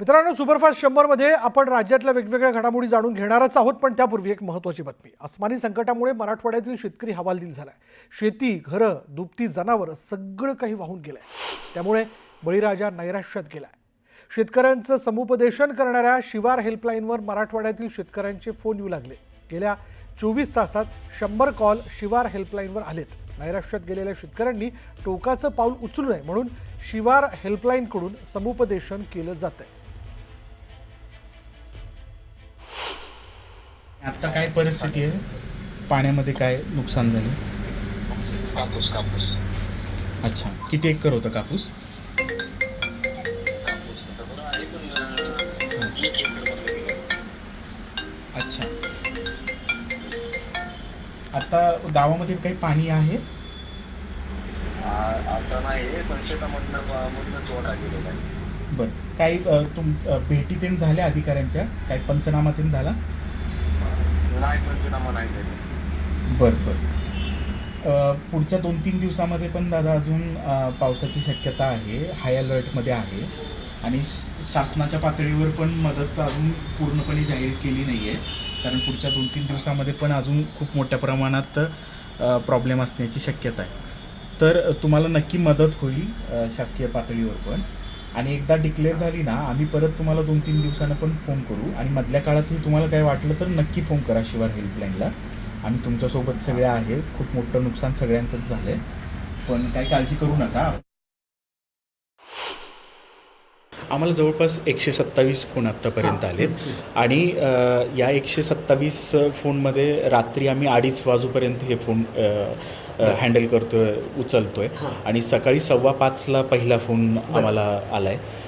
मित्रांनो सुपरफास्ट शंभरमध्ये आपण राज्यातल्या वेगवेगळ्या घडामोडी जाणून घेणारच आहोत पण त्यापूर्वी एक महत्त्वाची बातमी. अस्मानी संकटामुळे मराठवाड्यातील शेतकरी हवालदिल आहे शेती घरं दुभती जनावरं सगळं काही वाहून गेलं आहे त्यामुळे बळीराजा नैराश्यात गेला आहे शेतकऱ्यांचं समुपदेशन करणाऱ्या शिवार हेल्पलाईनवर मराठवाड्यातील शेतकऱ्यांचे फोन येऊ लागले. गेल्या चोवीस तासात शंभर कॉल शिवार हेल्पलाईनवर आलेत. नैराश्यात गेलेल्या शेतकऱ्यांनी टोकाचं पाऊल उचलू नये म्हणून शिवार हेल्पलाईनकडून समुपदेशन केलं जात आता काय परिस्थिती आहे? पाण्यामध्ये काय नुकसान झाले? कापूस कापूस. अच्छा. किती एकर होतं कापूस? कापूस सगळं आहे पण अं, एक एकरमध्ये गेलं. अच्छा. आता गावामध्ये काही पाणी आहे? आ- आता नाही पण शेतामधनं मधनं तोडा गेलेला आहे. बरं. काही अ, तुम अ, भेटी तेन झाल्या अधिकाऱ्यांच्या? काही पंचनामा तेन झाला नाही पंचनामा नाही झाले बरं बरं. पुढच्या दोन तीन दिवसामध्ये पण दादा अजून पावसाची शक्यता आहे हाय अलर्टमध्ये आहे. आणि शासनाच्या पातळीवर पण मदत अजून पूर्णपणे जाहीर केली नाही आहे कारण पुढच्या दोन तीन दिवसामध्ये पण अजून खूप मोठ्या प्रमाणात प्रॉब्लेम असण्याची शक्यता आहे. तर तुम्हाला नक्की मदत होईल शासकीय पातळीवर पण. आणि एकदा डिक्लेअर झाली ना आम्ही परत तुम्हाला दोन तीन दिवसानं पण फोन करू. आणि मधल्या काळातही तुम्हाला काय वाटलं तर नक्की फोन करा शिवार हेल्पलाईनला. आम्ही तुमच्यासोबत सगळ्या आहे. खूप मोठं नुकसान सगळ्यांचंच झालं आहे पण काही काळजी करू नका. आम्हाला जवळपास एकशे सत्तावीस फोन आत्तापर्यंत आलेत. आणि या एकशे सत्तावीस फोनमध्ये रात्री आम्ही अडीच वाजूपर्यंत हे फोन हँडल करतोय उचलतोय. आणि सकाळी सव्वा पाचला पहिला फोन आम्हाला आला आहे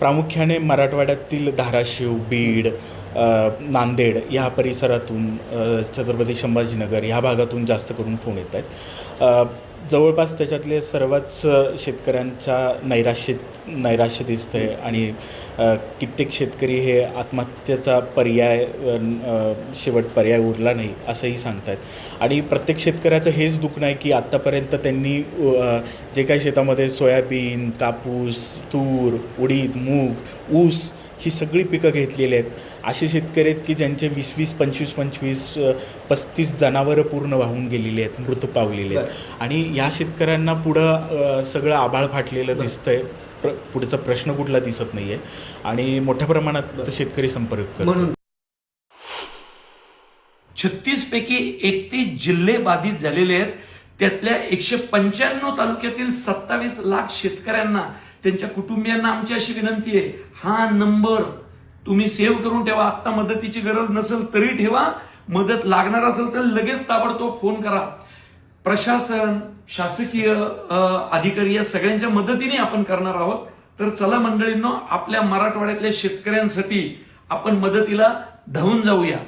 प्रामुख्याने मराठवाड्यातील धाराशिव बीड नांदेड या परिसरातून छत्रपती संभाजीनगर ह्या भागातून जास्त करून फोन येत आहेत. जवळपास त्याच्यातले सर्वच शेतकऱ्यांच्या नैराश्य नैराश्य दिसतं आहे आणि कित्येक शेतकरी हे आत्महत्येचा पर्याय शेवट पर्याय उरला नाही असंही सांगतायत. आणि प्रत्येक शेतकऱ्याचं हेच दुखणं आहे की आत्तापर्यंत त्यांनी जे काही शेतामध्ये सोयाबीन कापूस तूर उडीद मूग ऊस ही सगळी पिकं घेतलेली आहेत. असे शेतकरी आहेत की ज्यांचे वीस वीस पंचवीस पंचवीस पस्तीस जनावरं पूर्ण वाहून गेलेली आहेत मृत पावलेले आहेत. आणि या शेतकऱ्यांना पुढं सगळं आभाळ फाटलेलं दिसतंय. प्र पुढचा प्रश्न कुठला दिसत नाही आहे आणि मोठ्या प्रमाणात शेतकरी संपर्क करतो म्हणून छत्तीस पैकी एकतीस जिल्हे बाधित झालेले आहेत. त्यातल्या एकशे पंच्याण्णव तालुक्यातील सत्तावीस लाख शेतकऱ्यांना त्यांच्या कुटुंबियांना आमची अशी विनंती आहे हा नंबर तुम्ही सेव्ह करून ठेवा. आता मदतीची गरज नसेल तरी ठेवा. मदत लागणार असेल तर लगेच ताबडतोब फोन करा. प्रशासन शासकीय अधिकारी या सगळ्यांच्या मदतीने आपण करणार आहोत. तर चला मंडळींनो आपल्या मराठवाड्यातल्या शेतकऱ्यांसाठी आपण मदतीला धावून जाऊया.